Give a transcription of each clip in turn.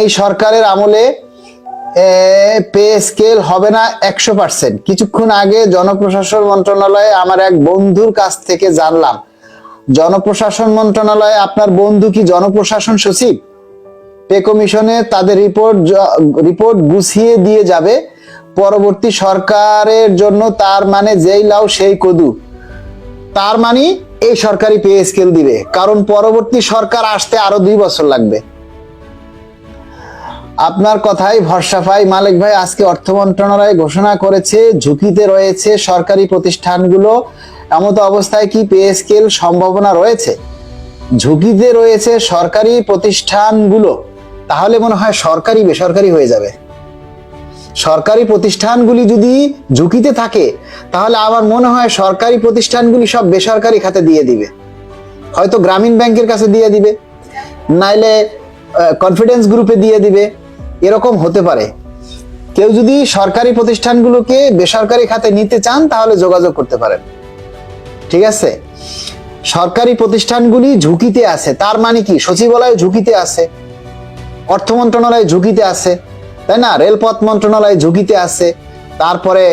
এই সরকারের আমলে পে স্কেল হবে না একশো পার্সেন্ট কিছুক্ষণ আগে জনপ্রশাসন মন্ত্রণালয়ে আমার এক বন্ধুর কাছ থেকে জানলাম, জনপ্রশাসন মন্ত্রণালয়ে আপনার বন্ধু কি জনপ্রশাসন সচিব? পে কমিশনে তাদের রিপোর্ট রিপোর্ট গুছিয়ে দিয়ে যাবে, পরবর্তী সরকারের জন্য তার মানে যেই লাউ সেই কদু। তার মানে এই সরকারি পে স্কেল দিবে, কারণ পরবর্তী সরকার আসতে আরও দুই বছর লাগবে। আপনার কথাই ভরসা পাই। মালিক ভাই, আজকে অর্থ মন্ত্রণালয় ঘোষণা করেছে, ঝুঁকিতে রয়েছে সরকারি প্রতিষ্ঠানগুলো। এমত অবস্থায় কি পে স্কেল সম্ভাবনা রয়েছে? ঝুঁকিতে রয়েছে সরকারি প্রতিষ্ঠানগুলো। তাহলে মনে হয় সরকারি, বেসরকারি হয়ে যাবে। সরকারি প্রতিষ্ঠানগুলি যদি ঝুঁকিতে থাকে, তাহলে আমার মনে হয় সরকারি প্রতিষ্ঠানগুলি সব বেসরকারি খাতে দিয়ে দিবে। হয়তো গ্রামীণ ব্যাংকের কাছে দিয়ে দিবে। নাইলে কনফিডেন্স গ্রুপে দিয়ে দিবে। এরকম হতে পারে। কেউ যদি সরকারি প্রতিষ্ঠানগুলোকে বেসরকারি খাতে নিতে চান, তাহলে যোগাযোগ করতে পারেন। ঠিক আছে? সরকারি প্রতিষ্ঠানগুলি ঝুঁকিতে আছে। তার মানে কি? সচিবালয় ঝুঁকিতে আছে। অর্থ মন্ত্রণালয় ঝুঁকিতে আছে। তাই না? রেলপথ মন্ত্রণালয় ঝুঁকিতে আছে। তারপরে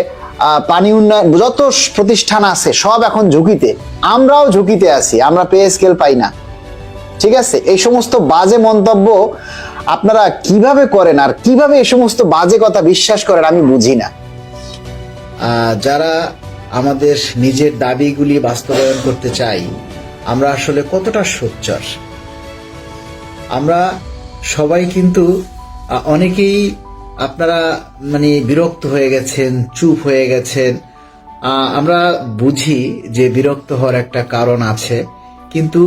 পানি উন্নয়ন, যত প্রতিষ্ঠান আছে, সব এখন ঝুঁকিতে। আমরাও ঝুঁকিতে আছি। আমরা পে স্কেল পাই না। ঠিক আছে? এই সমস্ত বাজে মন্তব্য আপনারা কীভাবে করেন আর কীভাবে এই সমস্ত বাজে কথা বিশ্বাস করেন আমি বুঝি না। যারা আমাদের নিজের দাবিগুলি বাস্তবায়ন করতে চাই, আমরা আসলে কতটা সোচ্চার? আমরা সবাই কিন্তু অনেকেই আপনারা মানে বিরক্ত হয়ে গেছেন, চুপ হয়ে গেছেন। আমরা বুঝি যে বিরক্ত হওয়ার একটা কারণ আছে, কিন্তু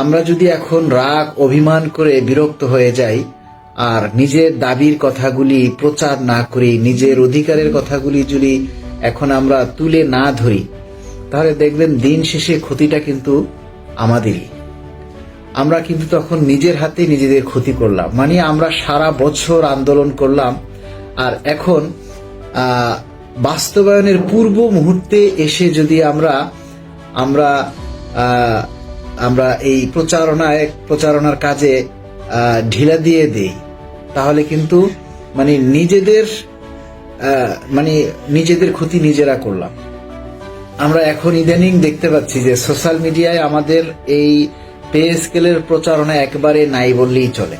আমরা যদি এখন রাগ, অভিমান করে বিরক্ত হয়ে যাই, আর নিজের দাবির কথাগুলি প্রচার না করি, নিজের অধিকারের কথাগুলি যদি এখন আমরা তুলে না ধরি, তাহলে দেখবেন দিন শেষে ক্ষতিটা কিন্তু আমাদেরই। আমরা কিন্তু তখন নিজের হাতে নিজেদের ক্ষতি করলাম। মানে আমরা সারা বছর আন্দোলন করলাম, আর এখন বাস্তবায়নের পূর্ব মুহূর্তে এসে যদি আমরা আমরা আমরা এই প্রচারণায়, প্রচারণার কাজে ঢিলা দিয়ে দেই। তাহলে কিন্তু মানে নিজেদের মানে নিজেদের ক্ষতি নিজেরা করলাম। আমরা এখন ইদানিং দেখতে পাচ্ছি যে সোশ্যাল মিডিয়ায় আমাদের এই পে স্কেলের প্রচারণা একবারে নাই বললেই চলে।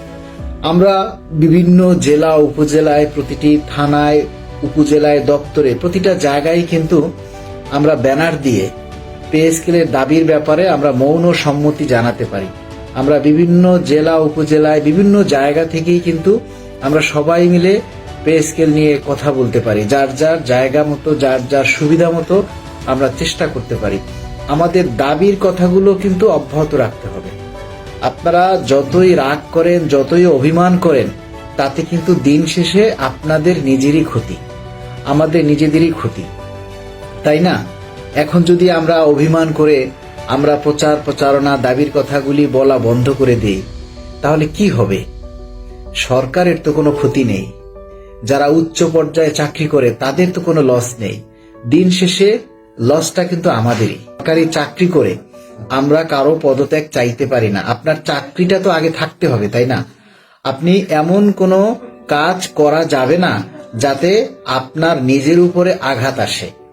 আমরা বিভিন্ন জেলা, উপজেলায়, প্রতিটি থানায়, উপজেলায়, দপ্তরে, প্রতিটা জায়গায় কিন্তু আমরা ব্যানার দিয়ে পে স্কেলের দাবির ব্যাপারে আমরা মৌন সম্মতি জানাতে পারি। আমরা বিভিন্ন জেলা, উপজেলায়, বিভিন্ন জায়গা থেকেই কিন্তু আমরা সবাই মিলে পে স্কেল নিয়ে কথা বলতে পারি। যার যার জায়গা মতো, যার যার সুবিধা মতো আমরা চেষ্টা করতে পারি। আমাদের দাবির কথাগুলো কিন্তু অব্যাহত রাখতে হবে। আপনারা যতই রাগ করেন, যতই অভিমান করেন, তাতে কিন্তু দিন শেষে আপনাদের নিজেরই ক্ষতি। আমাদের নিজেদেরই ক্ষতি। তাই না? এখন যদি আমরা অভিমান করে আমরা প্রচার প্রচারণা দাবির কথাগুলি বলা বন্ধ করে দিই, তাহলে কি হবে? সরকারের তো কোনো ক্ষতি নেই। যারা উচ্চ পর্যায়ে চাকরি করে, তাদের তো কোনো লস নেই। দিন শেষে লসটা কিন্তু আমাদেরই। সরকারি চাকরি করে আমরা কারও পদত্যাগ চাইতে পারি না। আপনার চাকরিটা তো আগে থাকতে হবে, তাই না? আপনি এমন কোনো কাজ করা যাবে না যাতে আপনার নিজের উপরে আঘাত আসে।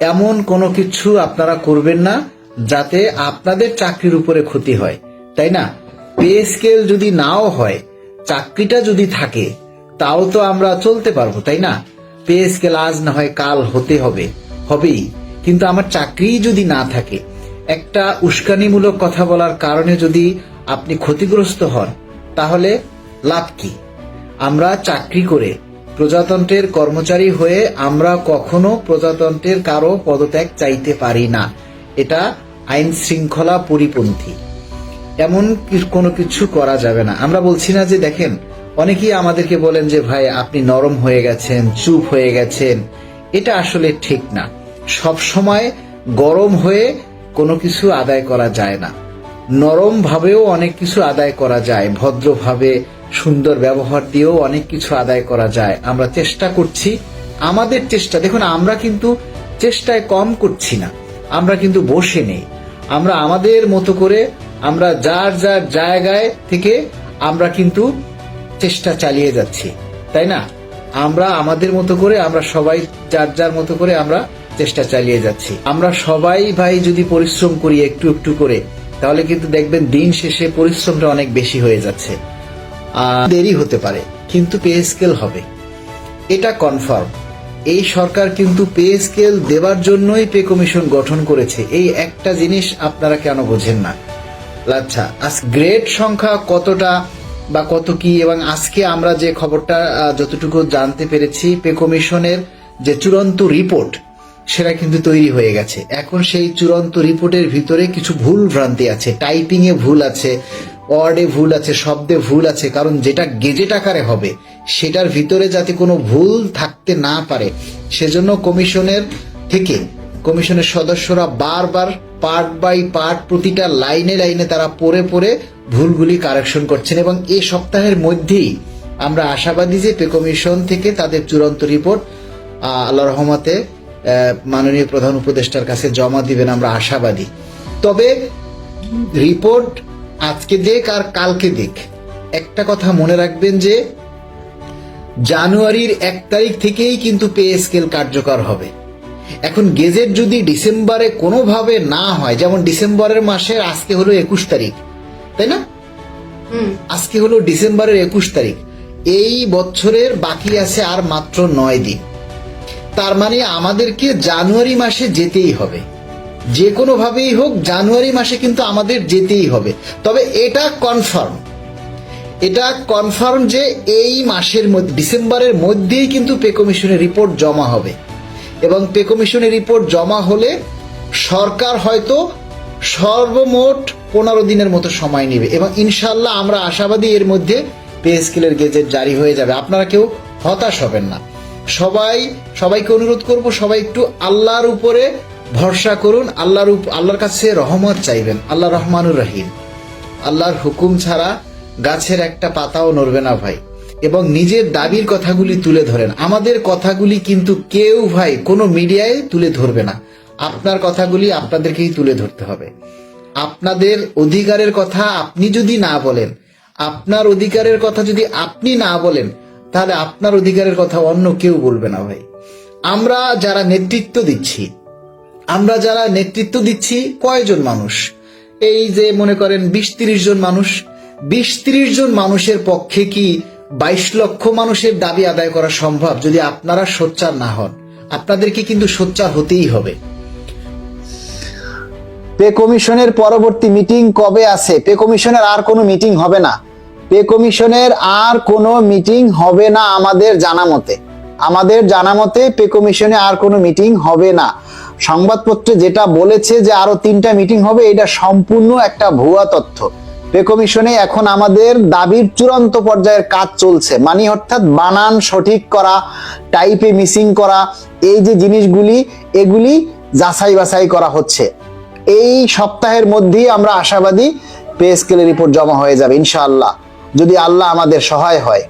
এমন কোনো কিছু আপনারা করবেন না যাতে আপনাদের চাকরির উপরে ক্ষতি হয়, তাই না? পে স্কেল যদি নাও হয়, চাকরিটা যদি থাকে, তাও তো আমরা চলতে পারব, তাই না? পে স্কেল আজ না হয় কাল হতে হবে, হবেই। কিন্তু আমার চাকরি যদি না থাকে, একটা উস্কানিমূলক কথা বলার কারণে যদি আপনি ক্ষতিগ্রস্ত হন, তাহলে লাভ কি? আমরা চাকরি করে প্রজাতন্ত্রের কর্মচারী হয়ে আমরা কখনো প্রজাতন্ত্রের কারও পদত্যাগ চাইতে পারি না। এটা আইন শৃঙ্খলা পরিপন্থী। এমন কোনো কিছু করা যাবে না। আমরা বলছি না যে, দেখেন, অনেকেই আমাদেরকে বলেন যে, ভাই, আপনি নরম হয়ে গেছেন, চুপ হয়ে গেছেন। এটা আসলে ঠিক না। সব সময় গরম হয়ে কোনো কিছু আদায় করা যায় না। নরম ভাবেও অনেক কিছু আদায় করা যায়, ভদ্রভাবে সুন্দর ব্যবহার দিয়েও অনেক কিছু আদায় করা যায়। আমরা চেষ্টা করছি, আমাদের চেষ্টা, দেখুন আমরা কিন্তু চেষ্টায় কম করছি না, আমরা কিন্তু বসে নেই। আমরা আমাদের মতো করে, আমরা যার যার জায়গায় থেকে আমরা কিন্তু চেষ্টা চালিয়ে যাচ্ছি, তাই না? আমরা আমাদের মতো করে, আমরা সবাই যার যার মতো করে আমরা চেষ্টা চালিয়ে যাচ্ছি। আমরা সবাই ভাই যদি পরিশ্রম করি একটু একটু করে, তাহলে কিন্তু দেখবেন দিন শেষে পরিশ্রমটা অনেক বেশি হয়ে যাচ্ছে। দেরি হতে পারে, কিন্তু পে স্কেল হবে। এটা কনফার্ম এই সরকার কিন্তু পে স্কেল দেওয়ার জন্যই পে কমিশন গঠন করেছে। এই একটা জিনিস আপনারা কেন বোঝেন না? আচ্ছা আজ গ্রেড সংখ্যা কতটা বা কত কি এবং আজকে আমরা যে খবরটা যতটুকু জানতে পেরেছি, পে কমিশনের যে চূড়ান্ত রিপোর্ট সেটা কিন্তু তৈরি হয়ে গেছে। এখন সেই চূড়ান্ত রিপোর্টের ভিতরে কিছু ভুল ভ্রান্তি আছে। টাইপিং এ ভুল আছে ওয়ার্ডে ভুল আছে, শব্দে ভুল আছে, কারণ যেটা গেজেট আকারে হবে, সেটার ভিতরে যাতে কোনো ভুল থাকতে না পারে, সেজন্য কমিশনের থেকে কমিশনের সদস্যরা বারবার পার্ট বাই পার্ট প্রতিটা লাইনে লাইনে তারা পড়ে পড়ে ভুলগুলি কারেকশন করছেন এবং এই সপ্তাহের মধ্যেই আমরা আশাবাদী যে পে কমিশন থেকে তাদের চূড়ান্ত রিপোর্ট আল্লাহ রহমতে মাননীয় প্রধান উপদেষ্টার কাছে জমা দিবেন, আমরা আশাবাদী। তবে রিপোর্ট আজকে দেখ আর কালকে দেখ। একটা কথা মনে রাখবেন যে জানুয়ারির এক তারিখ থেকেই কিন্তু পে স্কেল কার্যকর হবে। এখন গেজেট যদি ডিসেম্বরে কোনোভাবে না হয় যেমন ডিসেম্বরের মাসের আজকে হলো একুশ তারিখ তাই না? আজকে হলো ডিসেম্বরের একুশ তারিখ। এই বছরের বাকি আছে আর মাত্র নয় দিন। তার মানে আমাদেরকে জানুয়ারি মাসে যেতেই হবে। যে কোনোভাবেই হোক, জানুয়ারি মাসে কিন্তু আমাদের যেতেই হবে। তবে এটা কনফার্ম এটা কনফার্ম যে এই মাসের মধ্যে, ডিসেম্বরের মধ্যেই কিন্তু পে কমিশনের রিপোর্ট জমা হবে। এবং পে কমিশনের রিপোর্ট জমা হলে সরকার হয়তো সর্বমোট পনেরো দিনের মতো সময় নেবে। এবং ইনশাল্লাহ আমরা আশাবাদী এর মধ্যে পে স্কেলের গেজেট জারি হয়ে যাবে। আপনারা কেউ হতাশ হবেন না। সবাই, সবাইকে অনুরোধ করব সবাই একটু আল্লাহর উপরে ভরসা করুন, আল্লাহর আল্লাহর কাছে রহমত চাইবেন, আল্লাহ রহমানুর রহিম। আল্লাহর হুকুম ছাড়া গাছের একটা পাতাও নড়বে না ভাই। এবং নিজের দাবির কথাগুলি তুলে ধরেন। আমাদের কথাগুলি কিন্তু কেউ ভাই কোনো মিডিয়ায় তুলে ধরবে না। আপনার কথাগুলি আপনাদেরকেই তুলে ধরতে হবে। আপনাদের অধিকারের কথা আপনি যদি না বলেন, আপনার অধিকারের কথা যদি আপনি না বলেন, তাহলে আপনার অধিকারের কথা অন্য কেউ বলবে না ভাই। আমরা যারা নেতৃত্ব দিচ্ছি আমরা যারা নেতৃত্ব দিচ্ছি কয়জন মানুষ? এই যে মনে করেন বিশ তিরিশ জন মানুষ, বিশ তিরিশ জন মানুষের পক্ষে কি বাইশ লক্ষ মানুষের দাবি আদায় করা সম্ভব যদি আপনারা সোচ্চার না হন? আপনাদেরকে কিন্তু সোচ্চার হতেই হবে। পে কমিশনের পরবর্তী মিটিং কবে আছে? পে কমিশনের আর কোনো মিটিং হবে না। পে কমিশনের আর কোনো মিটিং হবে না আমাদের জানা মতে। আমাদের জানা মতে পে কমিশনে আর কোনো মিটিং হবে না। সংবাদপত্রে যেটা বলেছে যে আরও তিনটা মিটিং হবে, এটা সম্পূর্ণ একটা ভুয়া তথ্য। পে কমিশনে এখন আমাদের দাবির চূড়ান্ত পর্যায়ের কাজ চলছে। মানে অর্থাৎ বানান সঠিক করা, টাইপে মিসিং করা, এই যে জিনিসগুলি, এগুলি যাচাই বাছাই করা হচ্ছে। এই সপ্তাহের মধ্যেই আমরা আশাবাদী পে স্কেলের রিপোর্ট জমা হয়ে যাবে, ইনশাআল্লাহ। যদি আল্লাহ আমাদের সহায় হয়।